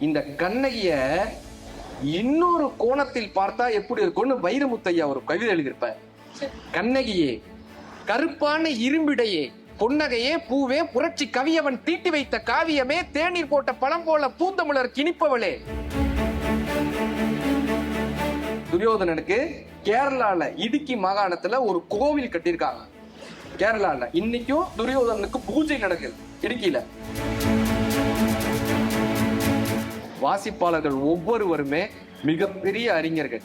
இந்த கண்ணகிய இன்னொரு கோணத்தில் பார்த்தா எப்படி இருக்கும்னு வைரமுத்தையா ஒரு கவிதை எழுதியிருப்பார் கண்ணகியே கருப்பான இரும்பிடையே புன்னகையே பூவே புரட்சி கவியவன் தீட்டி வைத்த காவியமே தேநீர் போட்ட பழம் போல பூந்தமிழர் கிணிப்பவளே. துரியோதனனுக்கு கேரளால இடுக்கி மாகாணத்துல ஒரு கோவில் கட்டியிருக்காங்க. கேரளால. இன்னைக்கும் துரியோதனனுக்கு பூஜை நடக்குது இடுக்கியில வாசிப்பாளர்கள் ஒவ்வொருவருமே மிகப்பெரிய அறிஞர்கள்.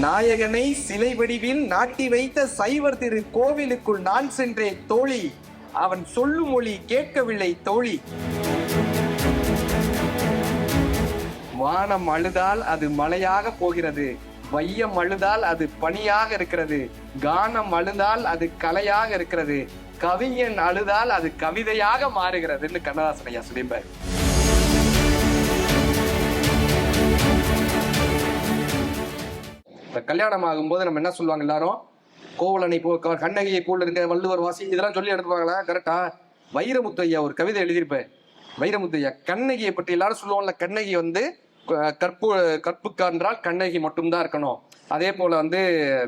நாயகனை சிலை வடிவில் நாட்டி வைத்த சைவர் திரு கோவிலுக்குள் நான் சென்றேன் தோழி. அவன் சொல்லும் மொழி கேட்கவில்லை தோழி. வானம் அழுதால் அது மழையாக போகிறது. வையம் அழுதால் அது பனியாக இருக்கிறது. கானம் அழுதால் அது கலையாக இருக்கிறது. கவிஞன் அழுதால் அது கவிதையாக மாறுகிறதுன்னு கண்ணதாசன் ஐயா சொல்லியிருப்பார். இப்ப கல்யாணம் ஆகும்போது நம்ம என்ன சொல்லுவாங்க எல்லாரும்? கோவலனை போ க- கண்ணகியை போல இருக்க வள்ளுவர் வாசி இதெல்லாம் சொல்லி எடுத்துப்பாங்களா? கரெக்டா வைரமுத்து ஐயா ஒரு கவிதை எழுதியிருப்பேன் வைரமுத்து ஐயா கண்ணகியை பற்றி எல்லாரும் சொல்லுவாங்கல்ல கண்ணகி வந்து கற்பு கற்புக்கான்றால் கண்ணகி மட்டும்தான் இருக்கணும். அதே போல வந்து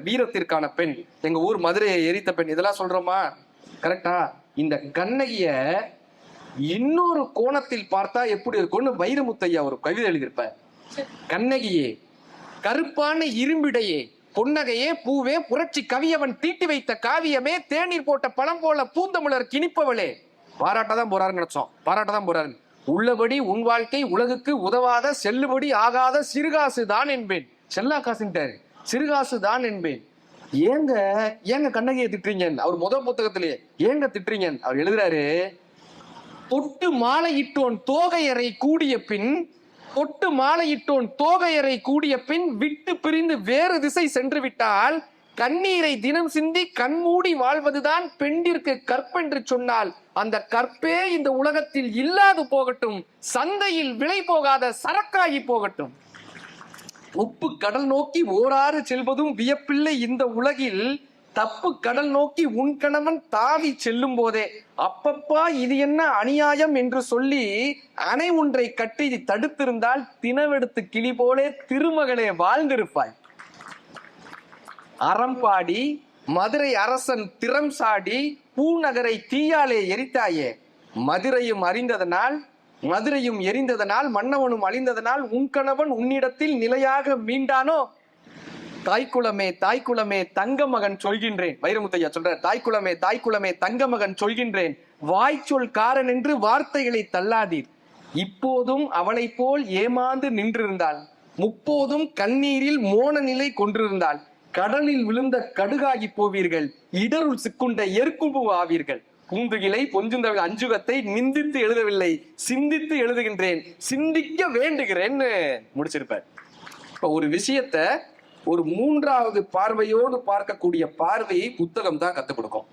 வீரத்திற்கான பெண் எங்க ஊர் மதுரையை எரித்த பெண் இதெல்லாம் சொல்றோமா? கரெக்டா? இந்த கண்ணகிய இன்னொரு கோணத்தில் பார்த்தா எப்படி இருக்கும்னு வைரமுத்தையா ஒரு கவிதை எழுதியிருப்பார் கண்ணகியே கருப்பான இரும்பிடையே புன்னகையே பூவே புரட்சி கவியவன் தீட்டி வைத்த காவியமே தேநீர் போட்ட பழம் போல பூந்தமிழர் கிணிப்பவளே. பாராட்டதான் போறாருன்னு நினைச்சோம். பாராட்டதான் போறாரு. உள்ளபடி உன் வாழ்க்கை உலகுக்கு உதவாத செல்லுபடி ஆகாத சிறுகாசு தான் என்பேன். செல்லா காசுன்ட்டாரு சிறுகாசு தான் என்பேன். ஏங்க ஏங்க கண்ணகியை திட்டுறீங்க? அவர் முதல் புத்தகத்திலேயே ஏங்க திட்டுறீங்க? அவர் எழுதுறாரு தொட்டு மாலையிட்டோன் தோகையறை கூடிய பின் தொட்டு மாலையிட்டோன் தோகையறை கூடிய பின் விட்டு பிரிந்து வேறு திசை சென்று விட்டால் கண்ணீரை தினம் சிந்தி கண்மூடி வாழ்வதுதான் பெண்டிற்கு கற்பென்று சொன்னால் அந்த கற்பே இந்த உலகத்தில் இல்லாது போகட்டும் சந்தையில் விலை போகாத சரக்காகி போகட்டும். உப்பு கடல் நோக்கி ஓராறு செல்வதும் வியப்பில்லை இந்த உலகில். தப்பு கடல் நோக்கி உன் கணவன் தாவி செல்லும் போதே அப்பப்பா இது என்ன அநியாயம்? என்று சொல்லி அணை ஒன்றை கட்டி தடுத்திருந்தால் தினவெடுத்து கிளி போலே திருமகளே வாழ்ந்திருப்பாய். அறம்பாடி மதுரை அரசன் திறம் சாடி பூநகரை தீயாலே எரித்தாயே. மதுரையும் அறிந்ததனால் மதுரையும் எரிந்ததனால் மன்னவனும் அழிந்ததனால் உன் கணவன் உன்னிடத்தில் நிலையாக மீண்டானோ? தாய்க்குளமே தாய்க்குளமே தங்க மகன் சொல்கின்றேன். வைரமுத்தையா சொல்ற தாய்க்குளமே தாய்க்குளமே தங்க மகன் சொல்கின்றேன். வாய்ச்சொல் காரன் என்று வார்த்தைகளை தள்ளாதீர். இப்போதும் அவளைப் போல் ஏமாந்து நின்றிருந்தாள். முப்போதும் கண்ணீரில் மோன நிலை கொண்டிருந்தாள் கடலில் விழுந்த கடுகாகி போவீர்கள். இடருள் சிக்குண்ட எற்கும்பு ஆவீர்கள். பூந்துகிலை பொஞ்சுந்த அஞ்சுகத்தை நிந்தித்து எழுதவில்லை சிந்தித்து எழுதுகின்றேன் சிந்திக்க வேண்டுகிறேன்னு முடிச்சிருப்பார். இப்ப ஒரு விஷயத்த ஒரு மூன்றாவது பார்வையோடு பார்க்கக்கூடிய பார்வையை புத்தகம் தான் கத்துக் கொடுக்கும்.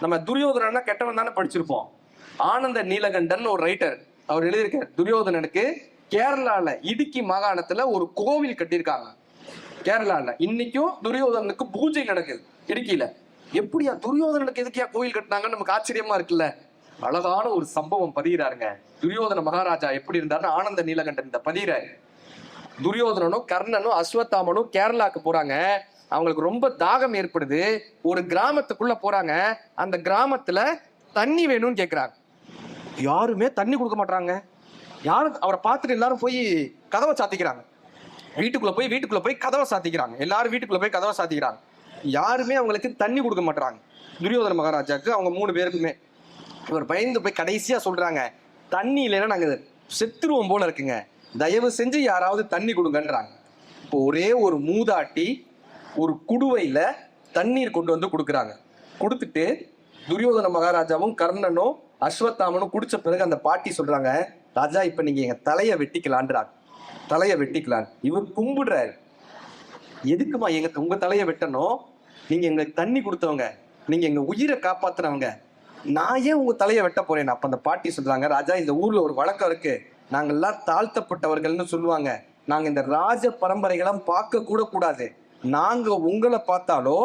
நம்ம துரியோதனா கெட்டவன் தானே படிச்சிருப்போம். ஆனந்த நீலகண்டன் ஒரு ரைட்டர் அவர் எழுதியிருக்கார் துரியோதனனுக்கு கேரளால இடுக்கி மாகாணத்துல ஒரு கோவில் கட்டியிருக்காங்க. கேரளால. இன்னைக்கும் துரியோதனனுக்கு பூஜை நடக்குது இடுக்கியில எப்படியா துரியோதனனுக்கு எதுக்கியா கோயில் கட்டினாங்கன்னு நமக்கு ஆச்சரியமா இருக்குல்ல? அழகான ஒரு சம்பவம் பதிகிறாருங்க துரியோதன மகாராஜா எப்படி இருந்தாருன்னு ஆனந்த நீலகண்டன் இந்த பதிகிறாரு துரியோதனனும் கர்ணனும் அஸ்வத்தாமனும் கேரளாக்கு போறாங்க. அவங்களுக்கு ரொம்ப தாகம் ஏற்படுது. ஒரு கிராமத்துக்குள்ள போறாங்க. அந்த கிராமத்துல தண்ணி வேணும்னு கேக்குறாங்க. யாருமே தண்ணி கொடுக்க மாட்டாங்க யாரும் அவரை பார்த்துட்டு எல்லாரும் போய் கதவை சாத்திக்கிறாங்க. வீட்டுக்குள்ள போய் வீட்டுக்குள்ள போய் கதவை சாத்திக்கிறாங்க. எல்லாரும் வீட்டுக்குள்ள போய் கதவை சாத்திக்கிறாங்க. யாருமே அவங்களுக்கு தண்ணி கொடுக்க மாட்டாங்க துரியோதன மகாராஜாவுக்கு அவங்க மூணு பேருக்குமே. இவர் பயந்து போய் கடைசியாக சொல்கிறாங்க தண்ணி இல்லைன்னா நாங்கள் செத்துருவோம் போல இருக்குங்க. தயவு செஞ்சு யாராவது தண்ணி கொடுங்கன்றாங்க. இப்போ ஒரே ஒரு மூதாட்டி ஒரு குடுவையில் தண்ணீர் கொண்டு வந்து கொடுக்குறாங்க. கொடுத்துட்டு துரியோதன மகாராஜாவும் கர்ணனும் அஸ்வத்தாமனும் குடிச்ச பிறகு அந்த பாட்டி சொல்றாங்க ராஜா இப்ப நீங்க எங்க தலையை வெட்டிக்கலான்றாங்க. தலையை வெட்டிக்கலாம். இவர் கும்பிடுறாரு. எதுக்குமா எங்க உங்க தலையை வெட்டணும்? நீங்க எங்களுக்கு தண்ணி கொடுத்தவங்க. நீங்க எங்க உயிரை காப்பாத்துறவங்க. நான் ஏன் உங்க தலையை வெட்ட போறேன் அப்ப அந்த பாட்டி சொல்றாங்க ராஜா இந்த ஊர்ல ஒரு வழக்கம் இருக்கு. நாங்கெல்லாம் தாழ்த்தப்பட்டவர்கள்னு சொல்லுவாங்க. நாங்க இந்த ராஜ பரம்பரைகளாம் பார்க்க கூட கூடாது. நாங்க உங்களை பார்த்தாலோ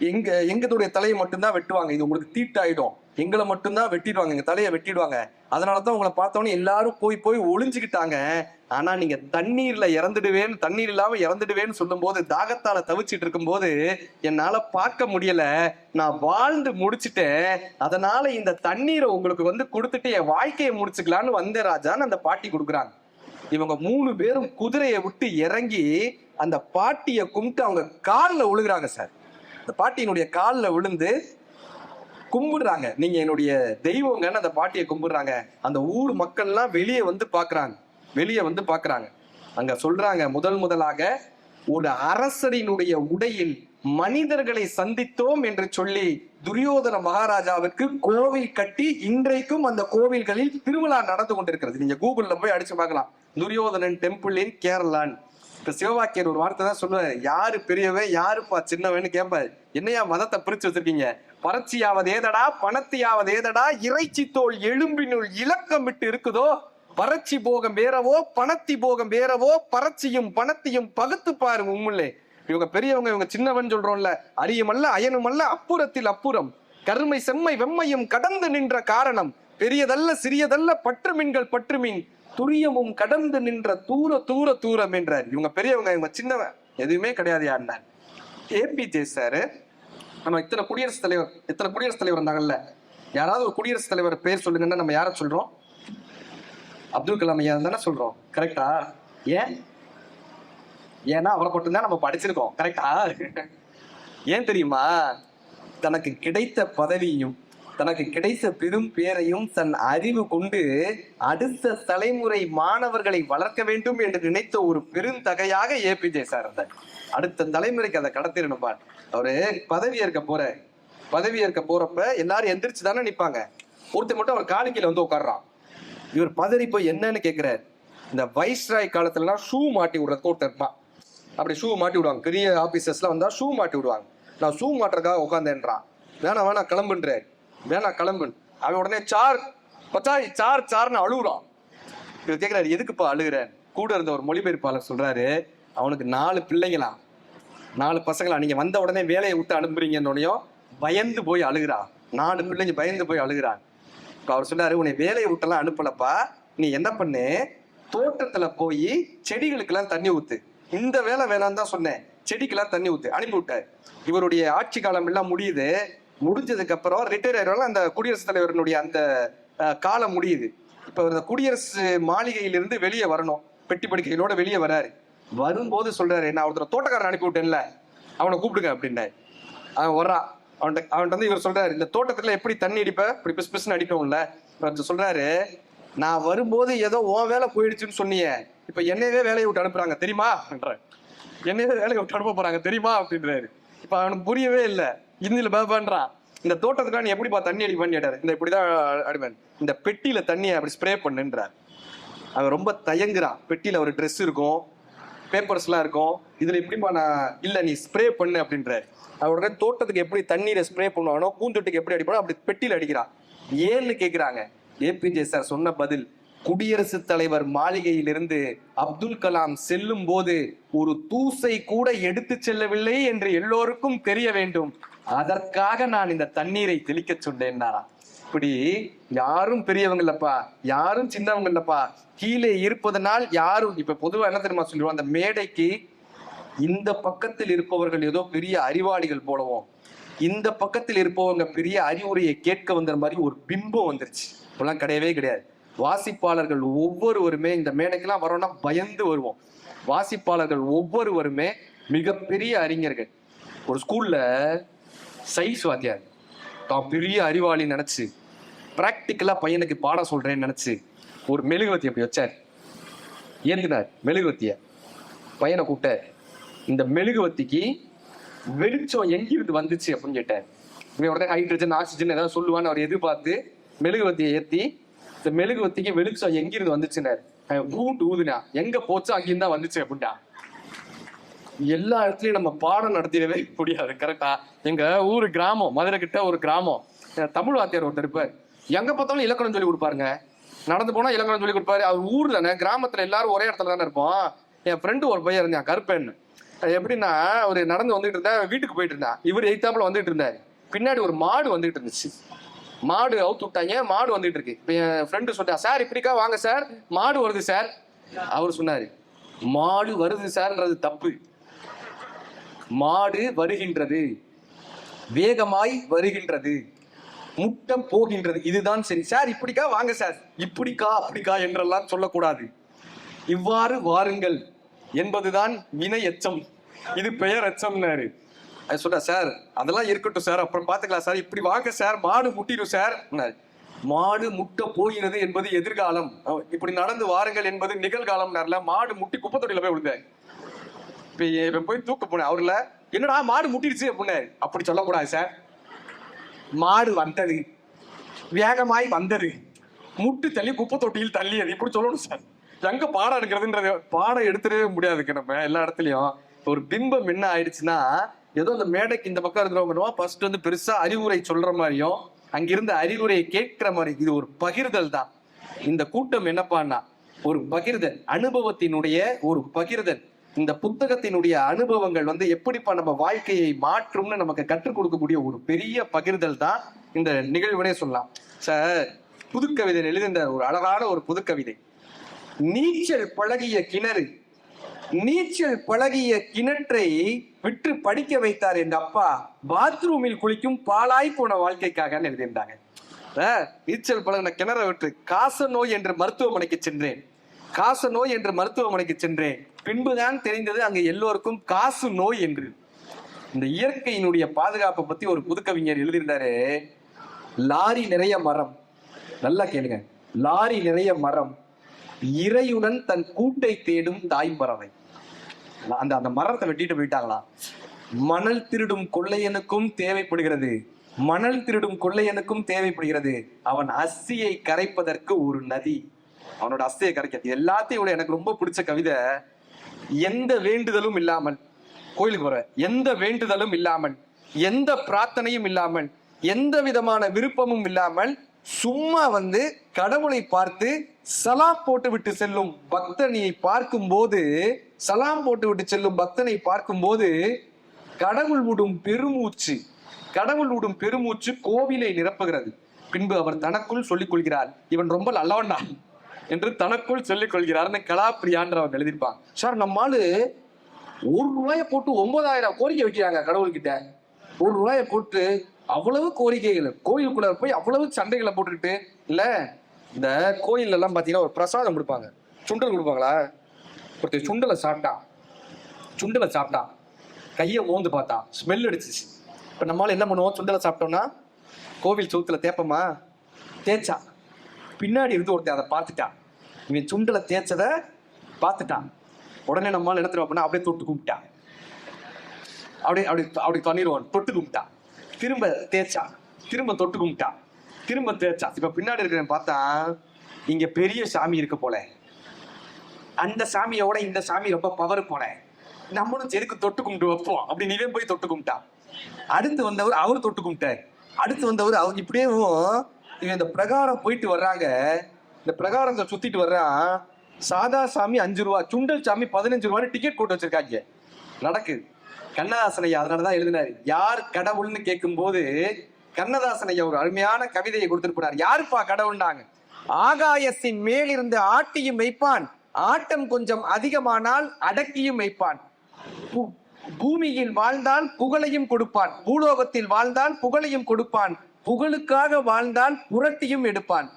எங்க எங்களுடைய தலையை மட்டும்தான் வெட்டுவாங்க. இது உங்களுக்கு தீட்டாயிடும். எங்களை மட்டும்தான் வெட்டிடுவாங்க. எங்க தலையை வெட்டிடுவாங்க. அதனாலதான் உங்களை பார்த்தோன்னே எல்லாரும் போய் போய் ஒளிஞ்சுக்கிட்டாங்க. ஆனா நீங்க தண்ணீர்ல இறந்துடுவேன்னு தண்ணீர் இல்லாம இறந்துடுவேன்னு சொல்லும்போது தாகத்தால தவிச்சிட்டு இருக்கும்போது என்னால பார்க்க முடியல. நான் வாழ்ந்து முடிச்சுட்டேன். அதனால இந்த தண்ணீரை உங்களுக்கு வந்து கொடுத்துட்டு என் வாழ்க்கையை முடிச்சுக்கலான்னு வந்த ராஜான்னு அந்த பாட்டி கொடுக்குறாங்க. இவங்க மூணு பேரும் குதிரையை விட்டு இறங்கி அந்த பாட்டியை கும்பிட்டு அவங்க காலில் உழுகிறாங்க சார். அந்த பாட்டியினுடைய காலில் விழுந்து கும்பிடுறாங்க. நீங்க என்னுடைய தெய்வங்கன்னு அந்த பாட்டியை கும்பிடுறாங்க. அந்த ஊர் மக்கள்லாம் வெளியே வந்து பாக்குறாங்க. வெளியே வந்து பாக்குறாங்க. அங்க சொல்றாங்க முதல் முதலாக ஒரு அரசரினுடைய உடையில் மனிதர்களை சந்தித்தோம் என்று சொல்லி துரியோதன மகாராஜாவுக்கு கோவில் கட்டி இன்றைக்கும் அந்த கோவில்களில் திருவிழா நடந்து கொண்டிருக்கிறது. நீங்க கூகுள்ல போய் அடிச்சு பார்க்கலாம். துரியோதனன் டெம்பிள் இன் கேரளான் இப்ப சிவவாக்கியர் ஒரு வார்த்தை தான் சொல்லுவாரு. யாரு பெரியவன் யாருப்பா சின்னவன்னு கேட்பாரு என்னையா மதத்தை பிரிச்சு வச்சிருக்கீங்க? பறச்சியாவது ஏதடா பணத்தியாவது ஏதடா இறைச்சி தோல் எலும்பினுள் இலக்கமிட்டு இருக்குதோ? பறச்சி போகம் வேறவோ பணத்தி போகம் வேறவோ பறச்சியும் பணத்தையும் பகுத்து பாருங்க உம்முள்ளே. இவங்க பெரியவங்க இவங்க சின்னவன் சொல்றோம்ல அரியமல்ல அயனுமல்ல அப்புறத்தில் அப்புறம். கருமை செம்மை வெம்மையும் கடந்து நின்ற காரணம். பெரியதல்ல சிறியதல்ல பற்று மீன்கள் பற்று மீன் துரியமும் கடந்து நின்ற தூர தூர தூரம் என்றார். இவங்க பெரியவங்க இவங்க சின்னவன். எதுவுமே கிடையாது யாருன்னார் ஏபிஜே சார் நம்ம இத்தனை குடியரசுத் தலைவர் இத்தனை குடியரசுத் தலைவர் இருந்தாங்கல்ல யாராவது ஒரு குடியரசுத் தலைவர் பேர் சொல்லுங்கன்னா நம்ம யாரை சொல்றோம்? அப்துல் கலாம் ஐயா தானே சொல்றோம். கரெக்டா ஏன்? ஏன்னா அவரை மட்டும்தான் நம்ம படிச்சிருக்கோம். கரெக்டா ஏன் தெரியுமா? தனக்கு கிடைத்த பதவியும் தனக்கு கிடைத்த பெரும் பேரையும் தன் அறிவு கொண்டு அடுத்த தலைமுறை மாணவர்களை வளர்க்க வேண்டும் என்று நினைத்த ஒரு பெருந்தகையாக ஏபிஜே சார் இருந்தார். அடுத்த தலைமுறைக்கு அதை கடத்திடணும் அவரு பதவி ஏற்க போற பதவி ஏற்க போறப்ப எல்லாரும் எந்திரிச்சு தானே நிப்பாங்க. ஒருத்தர் மட்டும் அவர் காலிக்கையில வந்து உட்கார்றான். இவர் பதறி போய் என்னன்னு கேக்குறாரு. இந்த வைஸ்ராய் காலத்துலலாம் ஷூ மாட்டி விடுறதுக்கு ஒருத்தர் இருப்பான். அப்படி ஷூ மாட்டி விடுவாங்க. பெரிய ஆபீசர்ஸ்லாம் வந்தா ஷூ மாட்டி விடுவாங்க. நான் ஷூ மாட்டுறதுக்காக உட்காந்தேன்றான் வேணாம் வேணாம் கிளம்புன்றாரு. வேணாம் கிளம்புன்னு. அவன் உடனே சார் பச்சாய் சார் சார்னு அழுகுறான். இவர் கேட்கிறாரு எதுக்குப்பா அழுகிறேன் கூட இருந்த ஒரு மொழிபெயர்ப்பாளர் சொல்றாரு அவனுக்கு நாலு பிள்ளைங்களா. நாலு பசங்களா. நீங்க வந்த உடனே வேலையை விட்டு அனுப்புறீங்கன்னொடனையும் பயந்து போய் அழுகுறா. நாலு பிள்ளைங்க பயந்து போய் அழுகிறான் இப்போ அவர் சொன்னாரு உன்னை வேலையை விட்டெல்லாம் அனுப்பலப்பா. நீ என்ன பண்ணு? தோட்டத்துல போய் செடிகளுக்கெல்லாம் தண்ணி ஊத்து. இந்த வேலை வேணாம் தான் சொன்னேன். செடிக்கெல்லாம் தண்ணி ஊத்து. அனுப்பி விட்டார் இவருடைய ஆட்சி காலம் எல்லாம் முடியுது. முடிஞ்சதுக்கு அப்புறம் ரிட்டையர் ஆயிடுவாங்க அந்த குடியரசுத் தலைவரினுடைய அந்த காலம் முடியுது. இப்ப இந்த குடியரசு மாளிகையிலிருந்து வெளியே வரணும். பெட்டி படுக்கைகளோட வெளியே வராரு. வரும்போது சொல்றாரு நான் ஒருத்தர் தோட்டக்காரன் அனுப்பி விட்டேன்ல. அவனை கூப்பிடுங்க அப்படின்னாரு. அவன் வர்றான் அவன்கிட்ட அவன்கிட்ட வந்து இவர் சொல்றாரு இந்த தோட்டத்துல எப்படி தண்ணி அடிப்ப? இப்படி பிசு பிசுன்னு அடிக்கணும்ல இவர் சொல்றாரு நான் வரும்போது ஏதோ உன் வேலை போயிடுச்சுன்னு சொன்னியே. இப்ப என்னையவே வேலையை விட்டு அனுப்புறாங்க. தெரியுமா? அப்படின்றாரு என்னையவே வேலையை விட்டு அனுப்ப போறாங்க. தெரியுமா? அப்படின்றாரு. இப்ப அவனுக்கு புரியவே இல்லை. இந்தியில பண்றான். இந்த தோட்டத்துக்காக நீ எப்படிப்பா தண்ணி அடிப்பான்னு கேட்டாரு இந்த இப்படிதான் அடிப்பேன். இந்த பெட்டியில தண்ணியை அப்படி ஸ்ப்ரே பண்ணுன்றார். அவன் ரொம்ப தயங்குறான் பெட்டியில ஒரு ட்ரெஸ் இருக்கும். பேப்பர்ஸ்லாம் இருக்கும். இதுல எப்படிப்பா நான் இல்ல நீ ஸ்ப்ரே பண்ணு அப்படின்ற அவருடைய தோட்டத்துக்கு எப்படி தண்ணீரை ஸ்ப்ரே பண்ணுவானோ பூந்தொட்டுக்கு எப்படி அடிப்பானோ அப்படி பெட்டியில் அடிக்கிறான். ஏன்னு கேக்குறாங்க. ஏபிஜே சார் சொன்ன பதில். குடியரசுத் தலைவர் மாளிகையிலிருந்து அப்துல் கலாம் செல்லும் போது ஒரு தூசை கூட எடுத்து செல்லவில்லை என்று எல்லோருக்கும் தெரிய வேண்டும். அதற்காக நான் இந்த தண்ணீரை தெளிக்க சொன்னேன்னாராம் இப்படி யாரும் பெரியவங்க இல்லப்பா யாரும் சின்னவங்க இல்லப்பா. கீழே இருப்பதனால் யாரும் இப்ப பொதுவா என்ன தெரியுமா சொல்லுவோம் அந்த மேடைக்கு இந்த பக்கத்தில் இருப்பவர்கள் ஏதோ பெரிய அறிவாளிகள் போலவும் இந்த பக்கத்தில் இருப்பவங்க பெரிய அறிவுரையை கேட்க வந்த மாதிரி ஒரு பிம்பம் வந்துருச்சு. இப்பெல்லாம் கிடையவே கிடையாது. வாசிப்பாளர்கள் ஒவ்வொருவருமே இந்த மேடைக்கெல்லாம் வரோம்னா பயந்து வருவோம். வாசிப்பாளர்கள் ஒவ்வொருவருமே மிகப்பெரிய அறிஞர்கள். ஒரு ஸ்கூல்ல சைஸ் வாத்தியார் தான் பெரிய அறிவாளி நினைச்சு ப்ராக்டிக்கலா பையனுக்கு பாடம் சொல்றேன்னு நினைச்சு ஒரு மெழுகுவத்தி அப்படி வச்சார். ஏந்தினார் மெழுகுவத்திய பையனை கூப்பிட்டார் இந்த மெழுகுவத்திக்கு வெளிச்சம் எங்கிருந்து வந்துச்சு அப்படின்னு கேட்டார். இவன் உடனே ஹைட்ரஜன் ஆக்சிஜன் ஏதாவது சொல்லுவான்னு அவர் எதிர்பார்த்து மெழுகுவத்தியை ஏற்றி இந்த மெழுகுவத்திக்கு வெளிச்சம் எங்கிருந்து வந்துச்சுன்னாரு அவன் பூண்டு ஊதுனா. எங்க போச்சோ அங்கிருந்து தான் வந்துச்சு அப்படின்டா. எல்லா இடத்துலயும் நம்ம பாடம் நடத்திடவே முடியாது கரெக்டா எங்க ஊரு கிராமம் மதுரை கிட்ட ஒரு கிராமம். தமிழ் வாத்தியார் ஒருத்தர் இருப்பார். எங்க பார்த்தாலும் இலக்கணம் சொல்லி கொடுப்பாருங்க. நடந்து போனா இலக்கணம் சொல்லி கொடுப்பாரு. அவர் ஊர் தானே கிராமத்துல எல்லாரும் ஒரே இடத்துல தானே இருப்போம். என் ஃப்ரெண்டு ஒரு பையன் இருந்தான் கருப்பேன்னு அது எப்படின்னா அவர் நடந்து வந்துட்டு இருந்தா வீட்டுக்கு போயிட்டு இருந்தா இவர் எய்த்தாப்புல வந்துட்டு இருந்தாரு. பின்னாடி ஒரு மாடு வந்துட்டு இருந்துச்சு. மாடு அவுத்து விட்டாங்க. மாடு வந்துட்டு இருக்கு. இப்போ என் ஃப்ரெண்டு சொன்னார் சார் இப்படிக்கா வாங்க சார் மாடு வருது சார் அவர் சொன்னார் மாடு வருது சார்ன்றது தப்பு. மாடு வருகின்றது. வேகமாய் வருகின்றது. முட்டம் போகின்றது. இதுதான் சரி. சார் இப்படிக்கா வாங்க சார் இப்படிக்கா அப்படிக்கா என்றெல்லாம் சொல்லக்கூடாது. இவ்வாறு வாருங்கள். என்பதுதான் வினை எச்சம். இது பெயர் எச்சம்னாரு. அது சொன்னா சார் அதெல்லாம் இருக்கட்டும் சார். அப்புறம் பாத்துக்கலாம் சார். இப்படி வாங்க சார். மாடு முட்டிடும் சார். மாடு முட்ட போகிறது என்பது எதிர்காலம். இப்படி நடந்து வாருங்கள் என்பது நிகழ்காலம். மாடு முட்டி குப்பத்தொட்டியில போய் விழுந்தேன் இப்போ போய் தூக்க போனேன். அவர்ல என்னடா மாடு முட்டிடுச்சு அப்படின்னாரு. அப்படி சொல்லக்கூடாது சார். மாடு வந்தது. வேகமாய் வந்தது. முட்டு தள்ளி குப்பை தொட்டியில் தள்ளியது. இப்படி சொல்லணும் சார். எங்க பாடம் எடுக்கிறதுன்றது பாடம் எடுத்துடவே முடியாதுக்கு நம்ம எல்லா இடத்துலயும். ஒரு பிம்பம் என்ன ஆயிடுச்சுன்னா ஏதோ அந்த மேடைக்கு இந்த பக்கம் இருக்கிறவங்க ஃபர்ஸ்ட் வந்து பெருசா அறிவுரை சொல்ற மாதிரியும் அங்கிருந்து அறிவுரையை கேட்கிற மாதிரி இது ஒரு பகிர்தல் தான். இந்த கூட்டம் என்னப்பான்னா ஒரு பகிர்தல். அனுபவத்தினுடைய ஒரு பகிர்தல். இந்த புத்தகத்தினுடைய அனுபவங்கள் வந்து எப்படிப்பா நம்ம வாழ்க்கையை மாற்றும்னு நமக்கு கற்றுக் கொடுக்கக்கூடிய ஒரு பெரிய பகிர்தல் தான் இந்த நிகழ்வுனே சொல்லலாம். சார் புதுக்கவிதை எழுதின ஒரு அழகான ஒரு புதுக்கவிதை. நீச்சல் பழகிய கிணறு நீச்சல் பழகிய கிணற்றை விற்று படிக்க வைத்தார் என் அப்பா பாத்ரூமில் குளிக்கும் பாலாய் போன வாழ்க்கைக்காக எழுதியிருந்தாங்க. நீச்சல் பழகின கிணறை விட்டு காச நோய் என்று மருத்துவமனைக்கு சென்றேன். காச நோய் என்று மருத்துவமனைக்கு சென்றேன். பின்புதான் தெரிந்தது அங்கு எல்லோருக்கும் காசு நோய் என்று. இந்த இயற்கையினுடைய பாதுகாப்பை பத்தி ஒரு புதுக்கவிஞர் எழுதியிருந்தாரு. லாரி நிறைய மரம். நல்லா கேளுங்க. லாரி நிறைய மரம். இறையுடன் தன் கூட்டை தேடும் தாய் பறவை அந்த அந்த மரத்தை வெட்டிட்டு போயிட்டாங்களா? மணல் திருடும் கொள்ளையனுக்கும் தேவைப்படுகிறது. மணல் திருடும் கொள்ளையனுக்கும் தேவைப்படுகிறது. அவன் அஸ்தியை கரைப்பதற்கு ஒரு நதி. அவனோட அஸ்தியை கரைக்க. எல்லாத்தையும் விட எனக்கு ரொம்ப பிடிச்ச கவிதை எந்த வேண்டுதலும் இல்லாமல். கோயிலுக்கு போற. எந்த வேண்டுதலும் இல்லாமல். எந்த பிரார்த்தனையும் இல்லாமல். எந்த விதமான விருப்பமும் இல்லாமல் சும்மா வந்து கடவுளை பார்த்து சலா போட்டு விட்டு செல்லும் பக்தனியை பார்க்கும் போது சலாம் போட்டு விட்டு செல்லும் பக்தனை பார்க்கும்போது கடவுள் விடும் பெருமூச்சு கடவுள் விடும் பெருமூச்சு கோவிலை நிரப்புகிறது. பின்பு அவர் தனக்குள் சொல்லிக் கொள்கிறார் இவன் ரொம்ப நல்லவன்டா என்று தனக்குள் சொல்லிக் கொள்கிறார்னு கலாப்பிரியான்றவன் எழுதியிருப்பான். சார் நம்மாலு ஒரு ரூபாயை போட்டு ஒன்பதாயிரம் கோரிக்கை வைக்கிறாங்க கடவுள்கிட்ட. ஒரு ரூபாயை போட்டு அவ்வளவு கோரிக்கைகள் கோயிலுக்குள்ள போய் அவ்வளவு சண்டைகளை போட்டுக்கிட்டு இல்ல இந்த கோயில்ல எல்லாம் பாத்தீங்கன்னா ஒரு பிரசாதம் கொடுப்பாங்க. சுண்டல் கொடுப்பாங்களா? ஒருத்தர் சுண்டலை சாப்பிட்டான். சுண்டலை சாப்பிட்டான். கையை ஓந்து பார்த்தான். ஸ்மெல் அடிச்சிச்சு. இப்போ நம்மளால் என்ன பண்ணுவோம்? சுண்டலை சாப்பிட்டோம்னா கோவில் சவுத்துல தேப்பமா தேய்ச்சா பின்னாடி இருந்து ஒருத்தன் அதை பார்த்துட்டான். இவன் சுண்டலை தேய்ச்சதை பார்த்துட்டான். உடனே நம்மளால் என்ன தெரியும் அப்படின்னா அப்படியே தொட்டு கும்பிட்டான். அப்படியே அப்படி அப்படி தண்ணிடுவான் தொட்டு கும்பிட்டான். திரும்ப தேய்ச்சா திரும்ப தொட்டு கும்பிட்டான். திரும்ப தேய்ச்சா இப்போ பின்னாடி இருக்கிறவன் பார்த்தா இங்கே பெரிய சாமி இருக்க போல. அந்த சாமியோட இந்த சாமி ரொம்ப பவர் போல நம்மளும் செருக்கு தொட்டு கும்பிட்டு வைப்போம். அப்படி இவன் போய் தொட்டு கும்பிட்டான் அடுத்து வந்தவர் அவர் தொட்டு கும்பிட்டார். அடுத்து வந்தவர் அவர் இப்படியே இவன் இந்த பிரகாரம் போயிட்டு வர்றாங்க. இந்த பிரகாரத்தை சுத்திட்டு வர்றான். சாதா சாமி அஞ்சு ரூபா சுண்டல் சாமி பதினஞ்சு ரூபான்னு டிக்கெட் போட்டு வச்சிருக்காங்க. நடக்குது கண்ணதாசன் ஐயா அதனாலதான் எழுதினாரு. யார் கடவுள்னு கேட்கும்போது கண்ணதாசன் ஐயா ஒரு அருமையான கவிதையை கொடுத்துட்டு போனார். யாருப்பா கடவுள்னாங்க? ஆகாயத்தின் மேலிருந்து ஆட்டியும் வைப்பான் ஆட்டம் கொஞ்சம் அதிகமானால் அடக்கியும் வைப்பான். பூமியில் வாழ்ந்தால் புகழையும் கொடுப்பான். பூலோகத்தில் வாழ்ந்தால் புகழையும் கொடுப்பான். புகழுக்காக வாழ்ந்தால் புரட்டியும் எடுப்பான்.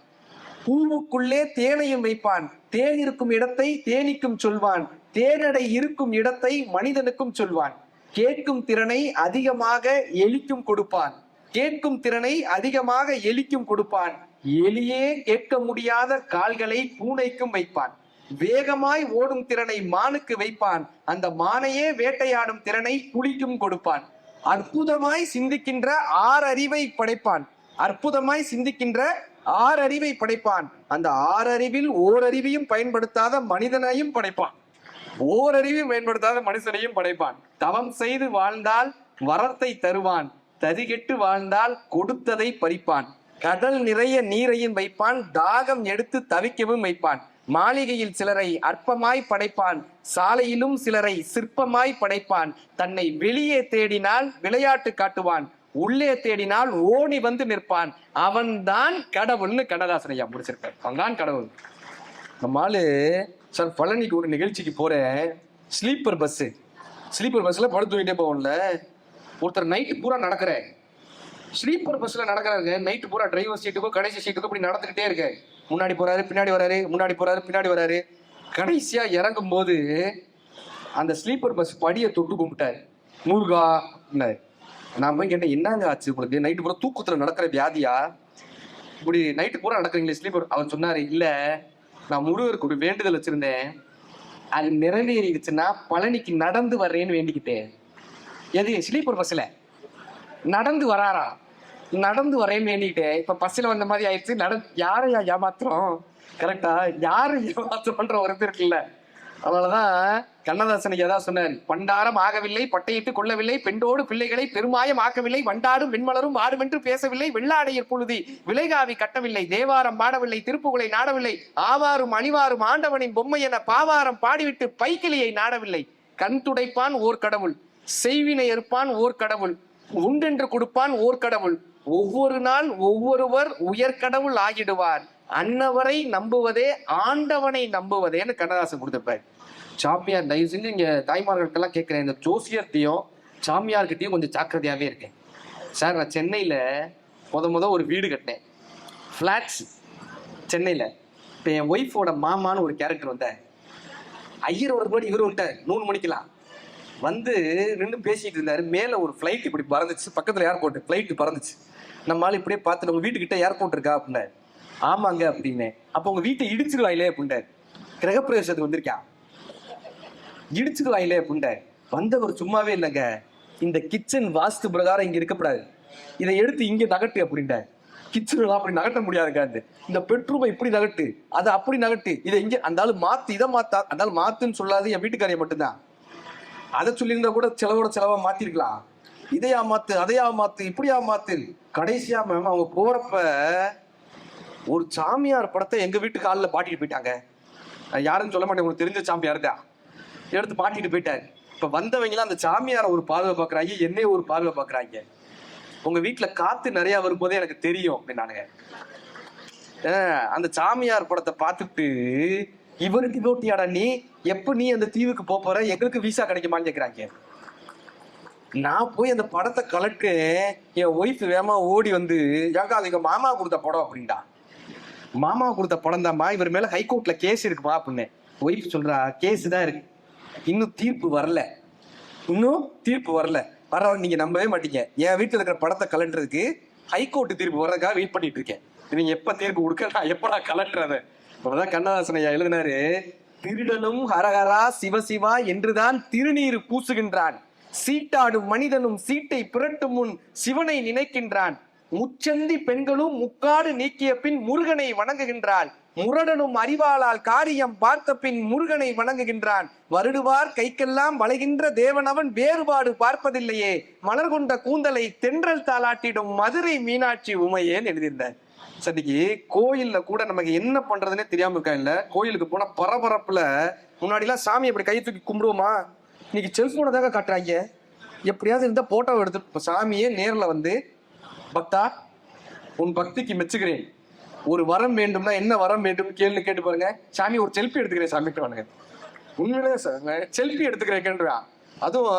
பூவுக்குள்ளே தேனையும் வைப்பான். தேன் இருக்கும் இடத்தை தேனிக்கும் சொல்வான். தேனடை இருக்கும் இடத்தை மனிதனுக்கும் சொல்வான். கேட்கும் திறனை அதிகமாக எலிக்கும் கொடுப்பான். கேட்கும் திறனை அதிகமாக எலிக்கும் கொடுப்பான். எலியே கேட்க முடியாத கால்களை பூனைக்கும் வைப்பான். வேகமாய் ஓடும் திறனை மானுக்கு வைப்பான். அந்த மானையே வேட்டையாடும் திறனை புலிக்கும் கொடுப்பான். அற்புதமாய் சிந்திக்கின்ற ஆறறிவை படைப்பான். அற்புதமாய் சிந்திக்கின்ற ஆறறிவை படைப்பான். அந்த ஆறறிவில் ஓரறிவையும் பயன்படுத்தாத மனிதனையும் படைப்பான். ஓரறிவையும் பயன்படுத்தாத மனுஷனையும் படைப்பான். தவம் செய்து வாழ்ந்தால் வரத்தை தருவான். ததிகெட்டு வாழ்ந்தால் கொடுத்ததை பறிப்பான். கடல் நிறைய நீரையும் வைப்பான். தாகம் எடுத்து தவிக்கவும் வைப்பான். மாளிகையில் சிலரை அற்பமாய் படைப்பான் சாலையிலும் சிலரை சிற்பமாய் படைப்பான். தன்னை வெளியே தேடினால் விளையாட்டு காட்டுவான் உள்ளே தேடினால் ஓடி வந்து நிற்பான். அவன்தான் கடவுள்னு கண்ணதாசன் ஐயா முடிச்சிருக்கார். அவன்தான் கடவுள். நம்ம ஆளு சார் பழனிக்கு ஒரு நிகழ்ச்சிக்கு போறேன். ஸ்லீப்பர் பஸ் ஸ்லீப்பர் பஸ்ல படுத்து தூங்கிட்டே போவோம்ல. ஒருத்தர் நைட்டு பூரா நடக்கிறேன். ஸ்லீப்பர் பஸ்ஸில் நடக்கிறாங்க நைட்டு பூரா டிரைவர் சீட்டுக்கோ கடைசி சீட்டுக்கோ இப்படி நடந்துக்கிட்டே இருக்கு. முன்னாடி போகிறாரு பின்னாடி வராரு முன்னாடி போறாரு பின்னாடி வராரு. கடைசியாக இறங்கும் போது அந்த ஸ்லீப்பர் பஸ் படியை தொட்டு கும்பிட்டாரு. முருகா அப்படின்னாரு. நான் போய் கேட்டேன் என்னங்க ஆச்சு உங்களுக்கு? நைட்டு பூரா தூக்கத்தில் நடக்கிற வியாதியா? இப்படி நைட்டு பூரா நடக்கிறீங்களே ஸ்லீப்பர் அவர் சொன்னார் இல்லை நான் முருகருக்கு ஒரு வேண்டுதல் வச்சுருந்தேன். அது நிறைவேறிடுச்சுன்னா பழனிக்கு நடந்து வர்றேன்னு வேண்டிக்கிட்டேன். எது? ஸ்லீப்பர் பஸ்ஸில் நடந்து வராரா? நடந்து வரேன்னு வேண்டிட்டு இப்ப பஸ்ல வந்த மாதிரி ஆயிடுச்சு. நட யாரையா ஏமாத்துறோம்? கரெக்டா யாரு ஏமாத்துறோன்ற ஒரு இது இருக்குல்ல. அதனாலதான் கண்ணதாசனுக்கு ஏதாவது சொன்னார் பண்டாரம் ஆகவில்லை பட்டையிட்டு கொள்ளவில்லை பெண்டோடு பிள்ளைகளை பெருமாயம் ஆக்கவில்லை வண்டாடும் வெண்மலரும் ஆடுமென்று பேசவில்லை வெள்ளாடையர் புழுதி விலைகாவி கட்டவில்லை தேவாரம் பாடவில்லை திருப்புகளை நாடவில்லை ஆவாரும் அணிவாரும் ஆண்டவனின் பொம்மை என பாவாரம் பாடிவிட்டு பைக்கிளியை நாடவில்லை. கண் துடைப்பான் ஓர் கடவுள் செய்வினை ஏற்பான் ஓர் கடவுள் உண்டென்று கொடுப்பான் ஓர் கடவுள். ஒவ்வொரு நாள் ஒவ்வொருவர் உயர்கடவுள் ஆகிடுவார். அன்னவரை நம்புவதே ஆண்டவனை நம்புவதேன்னு கண்ணதாசன் கொடுத்திருப்பார். சாமியார் தயவு செஞ்சு இங்க தாய்மார்களுக்கெல்லாம் கேட்கிறேன். இந்த ஜோசியர்கிட்டையும் சாமியார்கிட்டையும் கொஞ்சம் ஜாக்கிரதையாவே இருக்கேன். சார் நான் சென்னையில முத முத ஒரு வீடு கட்டினேன். ஃப்ளாட்ஸ் சென்னையில. இப்போ என் ஒய்ஃபோட மாமான்னு ஒரு கேரக்டர் வந்தார். ஐயர் ஒரு மணி இவர் வந்துட்டார் மூணு மணிக்கெல்லாம். வந்து நின்று பேசிட்டு இருந்தாரு. மேல ஒரு ஃப்ளைட் இப்படி பறந்துச்சு. பக்கத்துல ஏர்போர்ட் ஃப்ளைட்டு பறந்துச்சு. நம்மளால இப்படியே பார்த்துட்டு உங்க வீட்டுக்கிட்ட ஏர்போர்ட் இருக்கா? அப்படின்னாரு. ஆமாங்க அப்படின்னு. அப்போ உங்க வீட்டை இடிச்சிருவாயிலே அப்படின்ட்டார் கிரகப்பிரவேசத்துக்கு வந்திருக்கான் இடிச்சிருவாயிலே அப்படின்ட்டார் வந்தவர் சும்மாவே இல்லைங்க. இந்த கிச்சன் வாஸ்து பிரகாரம் இங்க இருக்கக்கூடாது. இதை எடுத்து இங்க நகட்டு அப்படின்ட்டார் கிச்சன் அப்படி நகட்ட முடியாதுங்க அது. இந்த பெட்ரூமை இப்படி நகட்டு. அதை அப்படி நகட்டு. இதை இங்க அந்த ஆளு மாத்து இதை மாத்தா அந்த ஆளு மாத்துன்னு சொல்லாது என் வீட்டுக்காரைய மட்டும்தான். அதை சொல்லியிருந்தா கூட செலவோட செலவா மாத்திருக்கலாம். இதையா மாத்து அதையா மாத்து இப்படியா மாத்து. கடைசியா மேம் அவங்க போறப்ப ஒரு சாமியார் படத்தை எங்க வீட்டு காலில் பாட்டிட்டு போயிட்டாங்க. யாருன்னு சொல்ல மாட்டேன் உங்களுக்கு தெரிஞ்ச சாமியார் தான் எடுத்து பாட்டிட்டு போயிட்டாரு. இப்ப வந்தவங்களாம் அந்த சாமியாரை ஒரு பார்வை பார்க்கறாங்க என்னைய ஒரு பார்வை பாக்குறாங்க. உங்க வீட்டுல காத்து நிறைய வரும்போதே எனக்கு தெரியும் அப்படின்னானுங்க. அந்த சாமியார் படத்தை பார்த்துட்டு இவருக்கு நோட்டியாடா நீ? எப்ப நீ அந்த தீவுக்கு போக போற? எங்களுக்கு விசா கிடைக்குமான்னு கேக்குறாங்க. நான் போய் அந்த படத்தை கலட்டு என் ஒய்ஃப் வேமா ஓடி வந்து ஏக்கா அது எங்க மாமா கொடுத்த படம் அப்படின்டா. மாமா கொடுத்த படம் தான்மா இவர் மேல ஹைகோர்ட்ல கேஸ் இருக்குமா அப்படின்னு. ஒய்ஃப் சொல்றா கேஸ் தான் இருக்கு. இன்னும் தீர்ப்பு வரல. இன்னும் தீர்ப்பு வரல. வர நீங்க நம்பவே மாட்டீங்க. என் வீட்டுல இருக்கிற படத்தை கலட்டுறதுக்கு ஹைகோர்ட் தீர்ப்பு வர்றதுக்காக வெயிட் பண்ணிட்டு இருக்கேன். நீங்க எப்ப தீர்ப்பு கொடுக்க நான் எப்படா கலட்டுறது? அப்பதான் கண்ணதாசன் ஐயா எழுதினாரு. திருடனும் ஹரஹரா சிவசிவா என்றுதான் திருநீர் பூசுகின்றான். சீட்டாடும் மனிதனும் சீட்டை புரட்டும் முன் சிவனை நினைக்கின்றான். முச்சந்தி பெண்களும் முக்காடு நீக்கிய பின் முருகனை வணங்குகின்றாள். முரடனும் அறிவாளால் காரியம் பார்த்த பின் முருகனை வணங்குகின்றான். வருடுவார் கைக்கெல்லாம் வளைகின்ற தேவனவன் வேறுபாடு பார்ப்பதில்லையே. மலர் கொண்ட கூந்தலை தென்றல் தாளாட்டிடும் மதுரை மீனாட்சி உமையேன் எழுதியிருந்தார். இன்னைக்கு கோயில்ல கூட நமக்கு என்ன பண்றதுன்னே தெரியாம இருக்கா இல்ல. கோயிலுக்கு போனா பரபரப்புல முன்னாடி எல்லாம் சாமி அப்படி கை தூக்கி கும்பிடுவோமா? இன்னைக்கு செல்போனை தாங்க காட்டுறாங்க. எப்படியாவது இருந்தா போட்டோ எடுத்து சாமியே நேர்ல வந்து பக்தா உன் பக்திக்கு மெச்சுக்கிறேன். ஒரு வரம் வேண்டும்னா என்ன வரம் வேண்டும்? கேள்வி கேட்டு பாருங்க. சாமி ஒரு செல்ஃபி எடுத்துக்கிறேன் சாமிட்டு வானுங்க உண்மையிலே செல்ஃபி எடுத்துக்கிறேன் கேட்டுறா அதுவும்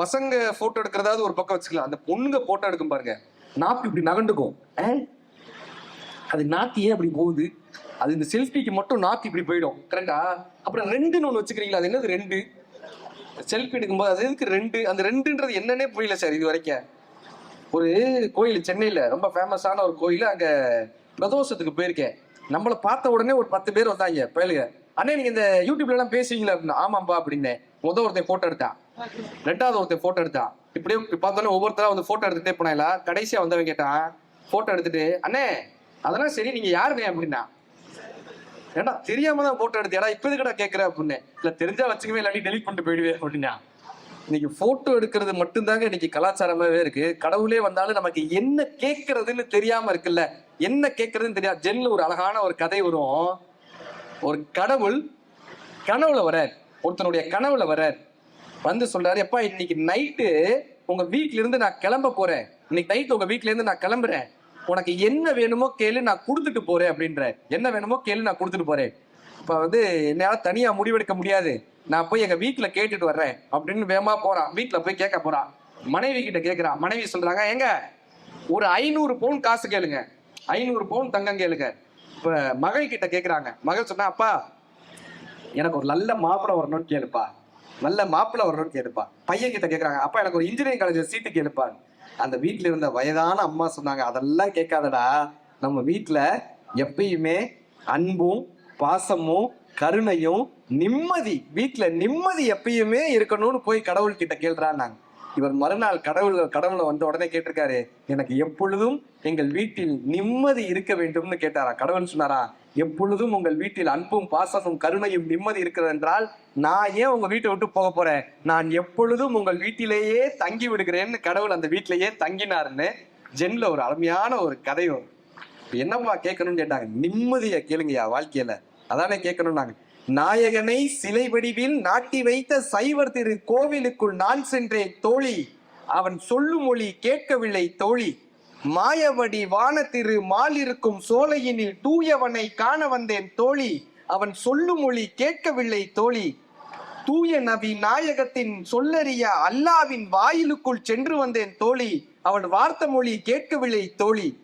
பசங்க போட்டோ எடுக்கிறதாவது ஒரு பக்கம் வச்சுக்கலாம். அந்த பொண்ணுங்க போட்டோ எடுக்கும் பாருங்க. நாப்பு இப்படி நகண்டுக்கும் ஆ? அது நாத்தி ஏன் அப்படி போகுது? அது இந்த செல்ஃபிக்கு மட்டும் நாத்தி இப்படி போயிடும். கரெக்டா அப்புறம் ரெண்டுன்னு ஒன்று வச்சுக்கிறீங்களா? அது என்னது ரெண்டு? செல்ஃபி எடுக்கும்போது அது எதுக்கு ரெண்டு? அந்த ரெண்டுன்றது என்னன்னே புரியல சார் இது வரைக்கும் ஒரு கோயில் சென்னையில் ரொம்ப ஃபேமஸான ஒரு கோயில் அங்கே பிரதோஷத்துக்கு போயிருக்கேன். நம்மளை பார்த்த உடனே ஒரு பத்து பேர் வந்தாங்க பயலுங்க. அண்ணே நீங்க இந்த யூடியூப்லலாம் பேசுவீங்களா? அப்படின்னு ஆமாம்பா அப்படின்னேன் முத ஒருத்தன் ஃபோட்டோ எடுத்தான் ரெண்டாவது ஒருத்தன் ஃபோட்டோ எடுத்தான் இப்படியே பார்த்தோன்னே ஒவ்வொருத்தரா வந்து ஃபோட்டோ எடுத்துகிட்டே போனாங்களா? கடைசியாக வந்தவன் கேட்டான் ஃபோட்டோ எடுத்துட்டு அண்ணே அதெல்லாம் சரி நீங்க யாருண்ணே அப்படின்னா? ஏடா தெரியாம தான் போட்டோ எடுத்தியாடா இப்ப இதுக்கடா கேக்குற அப்படின்னு. இல்ல தெரிஞ்சா வச்சுக்கவே இல்லாட்டி டெலிட் பண்ணிட்டு போயிடுவேன் அப்படின்னா. இன்னைக்கு போட்டோ எடுக்கிறது மட்டும்தாங்க இன்னைக்கு கலாச்சாரமாவே இருக்கு. கடவுளே வந்தாலும் நமக்கு என்ன கேட்கறதுன்னு தெரியாம இருக்குல்ல? என்ன கேட்கறதுன்னு தெரியாது ஜென்ல ஒரு அழகான ஒரு கதை வரும். ஒரு கடவுள் கனவுல வரார் ஒருத்தனுடைய கனவுல வரார் வந்து சொல்றாரு எப்பா இன்னைக்கு நைட்டு உங்க வீட்ல இருந்து நான் கிளம்ப போறேன். இன்னைக்கு நைட் உங்க வீட்ல இருந்து நான் கிளம்புறேன். உனக்கு என்ன வேணுமோ கேளு நான் கொடுத்துட்டு போறேன் அப்படின்ற. என்ன வேணுமோ கேளு நான் கொடுத்துட்டு போறேன். இப்ப வந்து என்னால தனியா முடிவெடுக்க முடியாது. நான் போய் எங்க வீட்டுல கேட்டுட்டு வர்றேன் அப்படின்னு வேகமாக போறான். வீட்டுல போய் கேட்க போறான். மனைவி கிட்ட கேட்குறான் மனைவி சொல்றாங்க ஏங்க ஒரு ஐநூறு பவுன் காசு கேளுங்க. ஐநூறு பவுன் தங்கம் கேளுங்க. இப்ப மகள் கிட்ட கேக்குறாங்க. மகள் சொன்னா அப்பா எனக்கு ஒரு நல்ல மாப்பிள்ளை வரணும்னு கேளுப்பா. நல்ல மாப்பிள்ளை வரணும்னு கேளுப்பா. பையன் கிட்ட கேக்குறாங்க அப்பா எனக்கு ஒரு இன்ஜினியரிங் காலேஜ் சீட்டு கேளுப்பான்னு. அந்த வீட்டுல இருந்த வயதான அம்மா சொன்னாங்க அதெல்லாம் கேட்காதடா. நம்ம வீட்டுல எப்பயுமே அன்பும் பாசமும் கருணையும் நிம்மதி வீட்டுல நிம்மதி எப்பயுமே இருக்கணும்னு போய் கடவுள் கிட்ட கேள்றான்னாங்க. இவர் மறுநாள் கடவுள் கடவுளை வந்த உடனே கேட்டிருக்காரு எனக்கு எப்பொழுதும் எங்கள் வீட்டில் நிம்மதி இருக்க வேண்டும்னு கேட்டாரா? கடவுள் சொன்னாரா எப்பொழுதும் உங்கள் வீட்டில் அன்பும் பாசமும் கருணையும் நிம்மதி இருக்கிறது என்றால் நான் ஏன் உங்க வீட்டை விட்டு போக போறேன்? நான் எப்பொழுதும் உங்கள் வீட்டிலேயே தங்கி விடுகிறேன்னு கடவுள் அந்த வீட்டிலேயே தங்கினாருன்னு ஜென்ல ஒரு அருமையான ஒரு கதை வரும் என்னப்பா கேட்கணும்னு கேட்டாங்க நிம்மதியை கேளுங்கய்யா வாழ்க்கையில. அதானே கேட்கணும் நாங்கள் நாயகனை சிலை வடிவில் நாட்டி வைத்த சைவர் திரு கோவிலுக்குள் நான் சென்றேன் தோழி. அவன் சொல்லும் மொழி கேட்கவில்லை தோழி. மாயவடி வானத்திரு மால் இருக்கும் சோலையினில் தூயவனை காண வந்தேன் தோழி. அவன் சொல்லும் மொழி கேட்கவில்லை தோழி. தூய நபி நாயகத்தின் சொல்லறிய அல்லாவின் வாயிலுக்குள் சென்று வந்தேன் தோழி. அவன் வார்த்த மொழி கேட்கவில்லை தோழி.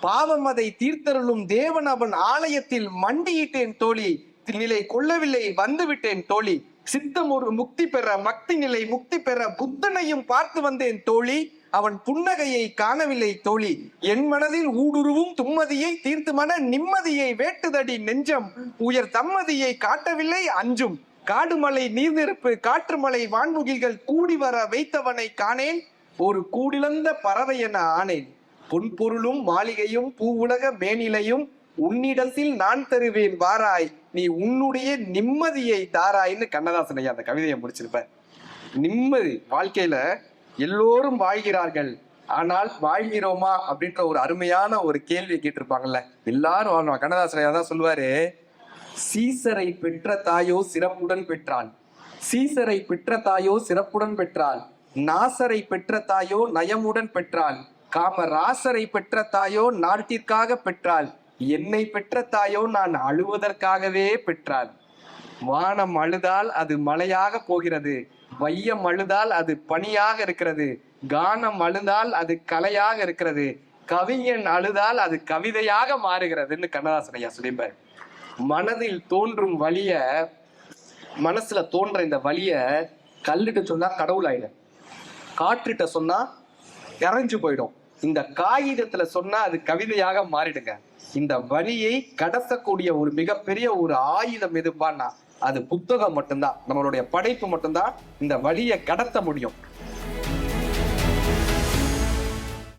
பாவம் அதை தீர்த்தருளும் தேவன் அவன் ஆலயத்தில் மண்டியிட்டேன் தோழி. நிலை கொள்ளவில்லை வந்துவிட்டேன் தோழி. சித்தம் ஒரு முக்தி பெற மக்தி நிலை முக்தி பெற புத்தனையும் பார்த்து வந்தேன் தோழி. அவன் புன்னகையை காணவில்லை தோழி. என் மனதில் ஊடுருவும் தும்மதியை தீர்த்து மன நிம்மதியை வேட்டுதடி நெஞ்சம். உயர் தம்மதியை காட்டவில்லை அஞ்சும். காடுமலை நீர்நெருப்பு காற்றுமலை வான்முகில்கள் கூடி வர வைத்தவனை காணேன். ஒரு கூடிழந்த பறவை என ஆனேன். பொன்பொருளும் மாளிகையும் பூவுலக மேனிலையும் உன்னிடத்தில் நான் தருவேன் வாராய். நீ உன்னுடைய நிம்மதியை தாராய்ன்னு கண்ணதாசன் ஐயா அந்த கவிதையை முடிச்சிருப்ப நிம்மதி வாழ்க்கையில எல்லோரும் வாழ்கிறார்கள். ஆனால் வாழ்கிறோமா அப்படின்ற ஒரு அருமையான ஒரு கேள்வி கேட்டிருப்பாங்கல்ல. எல்லாரும் வாழ்வான் கண்ணதாசன் ஐயா தான் சொல்லுவாரு சீசரை பெற்ற தாயோ சிறப்புடன் பெற்றான். சீசரை பெற்ற தாயோ சிறப்புடன் பெற்றாள் நாசரை பெற்ற தாயோ நயமுடன் பெற்றாள் காமராசரை பெற்ற தாயோ நாட்டிற்காக பெற்றாள். என்னை பெற்ற தாயோ நான் அழுவதற்காகவே பெற்றாள். வானம் அழுதால் அது மழையாக போகிறது. வையம் அழுதால் அது பனியாக இருக்கிறது. கானம் அழுதால் அது கலையாக இருக்கிறது. கவிஞன் அழுதால் அது கவிதையாக மாறுகிறதுன்னு கண்ணதாசன் ஐயா சொல்லியிருப்பார். மனதில் தோன்றும் வழிய மனசுல தோன்ற இந்த வழிய கல்லுட்டு சொன்னா கடவுள் ஆயிடும் காற்றுட்ட சொன்னா இறைஞ்சு போயிடும். இந்த காகிதத்துல சொன்னா அது கவிதையாக மாறிடுங்க. இந்த வழியை கடத்தக்கூடிய ஒரு மிகப்பெரிய ஒரு ஆயுதம் எதுப்பான்னா அது புத்தகம் மட்டும்தான். நம்மளுடைய படைப்பு மட்டும்தான் இந்த வழியை கடத்த முடியும்.